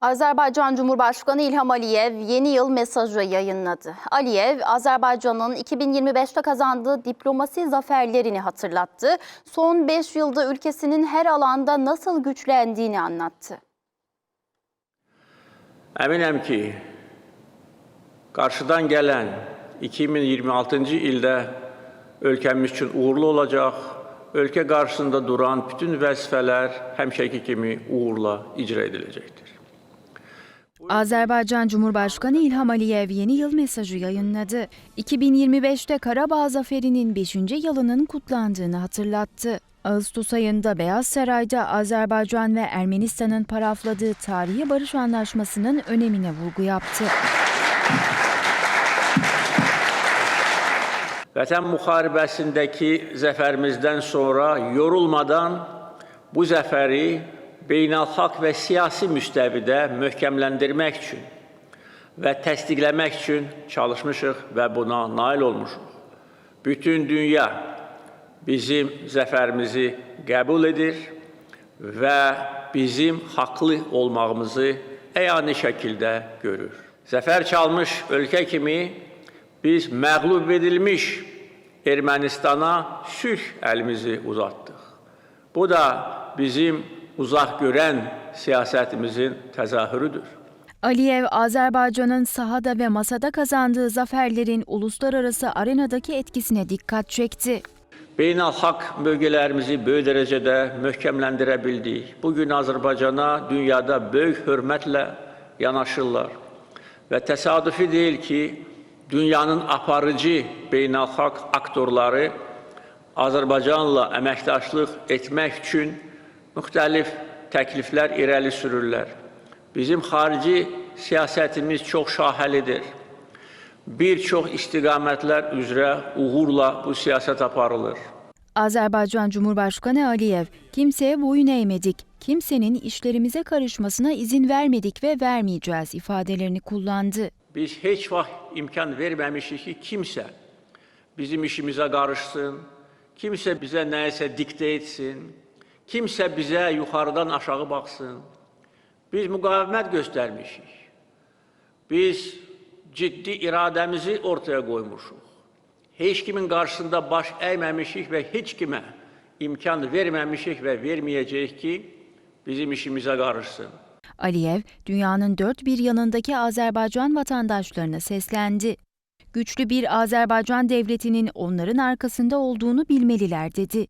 Azerbaycan Cumhurbaşkanı İlham Aliyev yeni yıl mesajı yayınladı. Aliyev, Azerbaycan'ın 2025'te kazandığı diplomasi zaferlerini hatırlattı. Son 5 yılda ülkesinin her alanda nasıl güçlendiğini anlattı. Əminəm ki, qarşıdan gələn 2026-cı ildə ölkəmiz üçün uğurlu olacaq. Ölkə qarşısında duran bütün vəzifələr həmişəki kimi uğurla icra ediləcəkdir. Azerbaycan Cumhurbaşkanı İlham Aliyev yeni yıl mesajı yayınladı. 2025'te Karabağ Zaferi'nin 5. yılının kutlandığını hatırlattı. Ağustos ayında Beyaz Saray'da Azerbaycan ve Ermenistan'ın parafladığı tarihi barış anlaşmasının önemine vurgu yaptı. Vətən müharibəsindəki zəfərimizdən sonra yorulmadan bu zəfəri beynəlxalq və siyasi müstəvidə möhkəmləndirmək üçün və təsdiqləmək üçün çalışmışıq və buna nail olmuşuq. Bütün dünya bizim zəfərimizi qəbul edir və bizim haqlı olmağımızı əyani şəkildə görür. Zəfər çalmış ölkə kimi biz məğlub edilmiş Ermənistana sülh əlimizi uzatdıq. Bu da bizim uzaq görən siyasətimizin təzahürüdür. Aliyev, Azerbaycan'ın sahada ve masada kazandığı zaferlerin uluslararası arenadaki etkisine dikkat çekti. Beynəlxalq mövqelərimizi böyük dərəcədə möhkəmləndirə bildik. Bu gün Azərbaycana dünyada böyük hörmətlə yanaşırlar. Və təsadüfi deyil ki, dünyanın aparıcı beynəlxalq aktorları Azərbaycanla əməkdaşlıq etmək üçün müxtəlif təkliflər irəli sürürlər. Bizim xarici siyasətimiz çox şahelidir. Bir çox istiqamətlər üzrə uğurla bu siyasət aparılır. Azerbaycan Cumhurbaşkanı Aliyev, kimseye boyun eğmedik, kimsenin işlerimize karışmasına izin vermedik ve vermeyeceğiz ifadelerini kullandı. Biz heç vaxt imkan verməmişik ki, kimsə bizim işimizə qarışsın, kimsə bizə nəyisə diktə etsin, kimsə bizə yuxarıdan aşağı baxsın. Biz müqavimət göstərmişik. Biz ciddi iradəmizi ortaya qoymuşuq. Heç kimin qarşısında baş əyməmişik və heç kimə imkan verməmişik və verməyəcəyik ki, bizim işimizə qarışsın. Aliyev, dünyanın dört bir yanındaki Azerbaycan vatandaşlarına seslendi. Güçlü bir Azerbaycan devletinin onların arkasında olduğunu bilmeliler dedi.